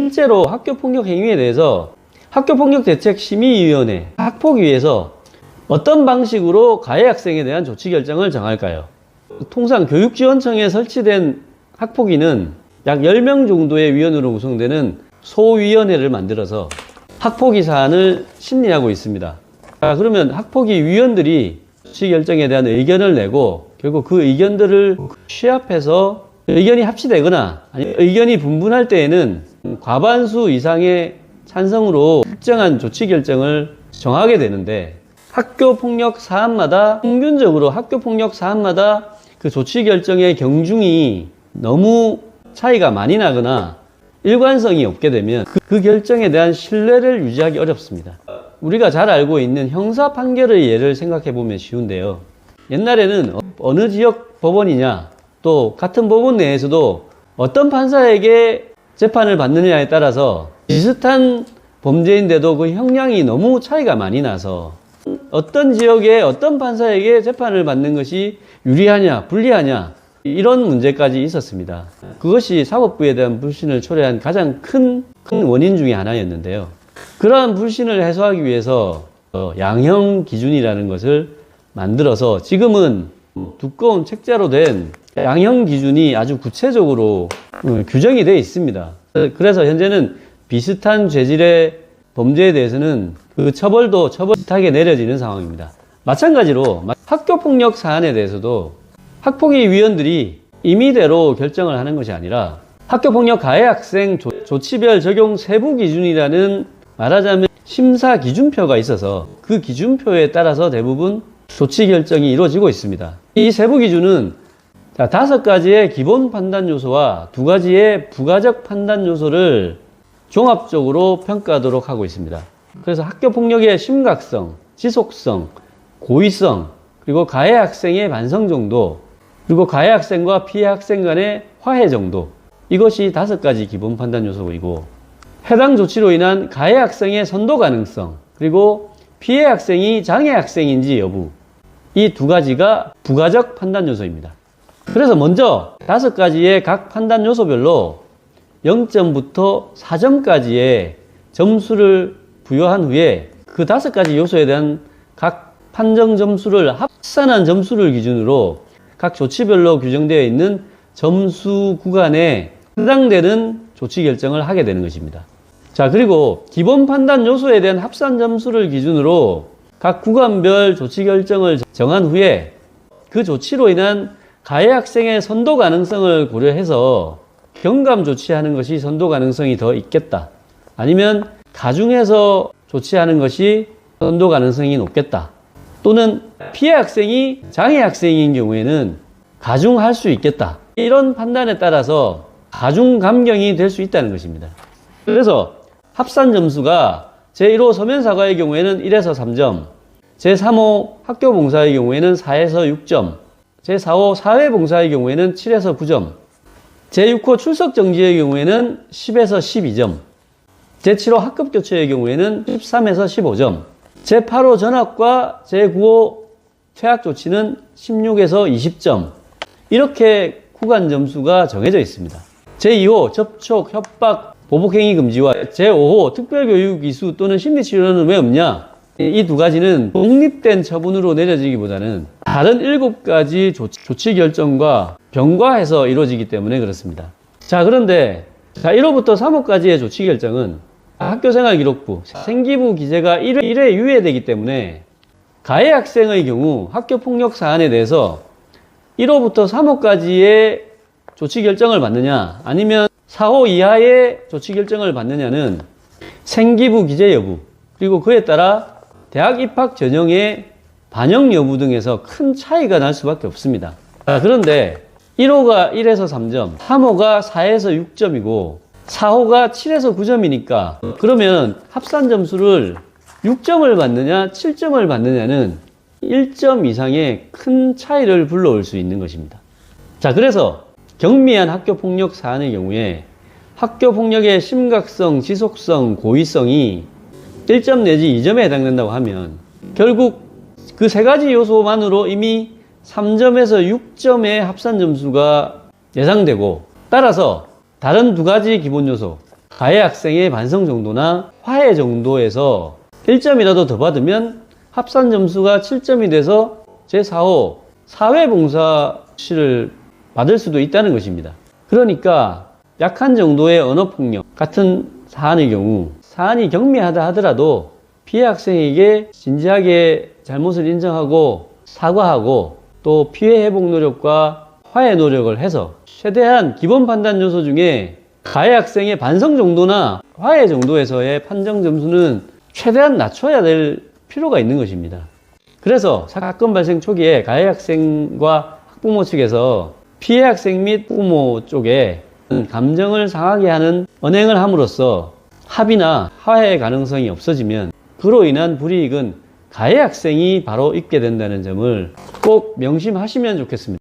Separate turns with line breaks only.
실제로 학교 폭력 행위에 대해서 학교 폭력 대책 심의위원회, 학폭위에서 어떤 방식으로 가해 학생에 대한 조치 결정을 정할까요? 통상 교육지원청에 설치된 학폭위는 약 10명 정도의 위원으로 구성되는 소위원회를 만들어서 학폭위 사안을 심리하고 있습니다. 자, 그러면 학폭위 위원들이 조치 결정에 대한 의견을 내고 결국 그 의견들을 취합해서 의견이 합치되거나 아니 의견이 분분할 때에는 과반수 이상의 찬성으로 특정한 조치 결정을 정하게 되는데 학교 폭력 사안마다 평균적으로 학교 폭력 사안마다 그 조치 결정의 경중이 너무 차이가 많이 나거나 일관성이 없게 되면 그, 그 결정에 대한 신뢰를 유지하기 어렵습니다. 우리가 잘 알고 있는 형사 판결의 예를 생각해 보면 쉬운데요. 옛날에는 어- 어느 지역 법원이냐 또 같은 법원 내에서도 어떤 판사에게 재판을 받느냐에 따라서 비슷한 범죄인데도 그 형량이 너무 차이가 많이 나서 어떤 지역에 어떤 판사에게 재판을 받는 것이 유리하냐 불리하냐 이런 문제까지 있었습니다. 그것이 사법부에 대한 불신을 초래한 가장 큰, 큰 원인 중의 하나였는데요. 그러한 불신을 해소하기 위해서 어, 양형 기준이라는 것을 만들어서 지금은 두꺼운 책자로 된 양형 기준이 아주 구체적으로 어, 규정이 되어 있습니다. 그래서 현재는 비슷한 죄질의 범죄에 대해서는 그 처벌도 처벌 비슷하게 내려지는 상황입니다. 마찬가지로 학교 폭력 사안에 대해서도 학폭위 위원들이 임의대로 결정을 하는 것이 아니라 학교 폭력 가해 학생 조, 조치별 적용 세부 기준이라는 말하자면 심사 기준표가 있어서 그 기준표에 따라서 대부분 조치 결정이 이루어지고 있습니다. 이 세부 기준은 자, 다섯 가지의 기본 판단 요소와 두 가지의 부가적 판단 요소를 종합적으로 평가하도록 하고 있습니다. 그래서 학교 폭력의 심각성, 지속성, 고의성, 그리고 가해 학생의 반성 정도, 그리고 가해 학생과 피해 학생 간의 화해 정도, 이것이 다섯 가지 기본 판단 요소이고, 해당 조치로 인한 가해 학생의 선도 가능성, 그리고 피해 학생이 장애 학생인지 여부, 이 두 가지가 부가적 판단 요소입니다. 그래서 먼저 다섯 가지의 각 판단 요소별로 0점부터 4점까지의 점수를 부여한 후에 그 다섯 가지 요소에 대한 각 판정 점수를 합산한 점수를 기준으로 각 조치별로 규정되어 있는 점수 구간에 해당되는 조치 결정을 하게 되는 것입니다. 자, 그리고 기본 판단 요소에 대한 합산 점수를 기준으로 각 구간별 조치 결정을 정한 후에 그 조치로 인한 가해 학생의 선도 가능성을 고려해서 경감 조치하는 것이 선도 가능성이 더 있겠다. 아니면 가중해서 조치하는 것이 선도 가능성이 높겠다. 또는 피해 학생이 장애 학생인 경우에는 가중할 수 있겠다. 이런 판단에 따라서 가중 감경이 될 수 있다는 것입니다. 그래서 합산 점수가 제1호 서면 사과의 경우에는 1에서 3점, 제3호 학교 봉사의 경우에는 4에서 6점, 제4호 사회 봉사의 경우에는 7에서 9점, 제6호 출석 정지의 경우에는 10에서 12점, 제7호 학급 교체의 경우에는 13에서 15점, 제8호 전학과 제9호 퇴학 조치는 16에서 20점. 이렇게 구간 점수가 정해져 있습니다. 제2호 접촉, 협박, 보복행위 금지와 제5호 특별교육 이수 또는 심리치료는 왜 없냐? 이 두 가지는 독립된 처분으로 내려지기보다는 다른 일곱 가지 조치, 조치 결정과 병과해서 이루어지기 때문에 그렇습니다. 자, 그런데 자, 1호부터 3호까지의 조치 결정은 학교생활 기록부, 생기부 기재가 1회, 1회 유예되기 때문에 가해 학생의 경우 학교 폭력 사안에 대해서 1호부터 3호까지의 조치 결정을 받느냐 아니면 4호 이하의 조치 결정을 받느냐는 생기부 기재 여부 그리고 그에 따라 대학 입학 전형의 반영 여부 등에서 큰 차이가 날 수밖에 없습니다. 자, 그런데 1호가 1에서 3점, 3호가 4에서 6점이고 4호가 7에서 9점이니까 그러면 합산 점수를 6점을 받느냐 7점을 받느냐는 1점 이상의 큰 차이를 불러올 수 있는 것입니다. 자, 그래서 경미한 학교 폭력 사안의 경우에 학교 폭력의 심각성, 지속성, 고의성이 1점 내지 2점에 해당된다고 하면 결국 그 세 가지 요소만으로 이미 3점에서 6점의 합산 점수가 예상되고 따라서 다른 두 가지 기본 요소 가해 학생의 반성 정도나 화해 정도에서 1점이라도 더 받으면 합산 점수가 7점이 돼서 제4호 사회봉사시를 받을 수도 있다는 것입니다. 그러니까 약한 정도의 언어폭력 같은 사안의 경우 사안이 경미하다 하더라도 피해 학생에게 진지하게 잘못을 인정하고 사과하고 또 피해 회복 노력과 화해 노력을 해서 최대한 기본 판단 요소 중에 가해 학생의 반성 정도나 화해 정도에서의 판정 점수는 최대한 낮춰야 될 필요가 있는 것입니다. 그래서 사건 발생 초기에 가해 학생과 학부모 측에서 피해 학생 및 부모 쪽에 감정을 상하게 하는 언행을 함으로써 합의나 화해 가능성이 없어지면 그로 인한 불이익은 가해 학생이 바로 입게 된다는 점을 꼭 명심하시면 좋겠습니다.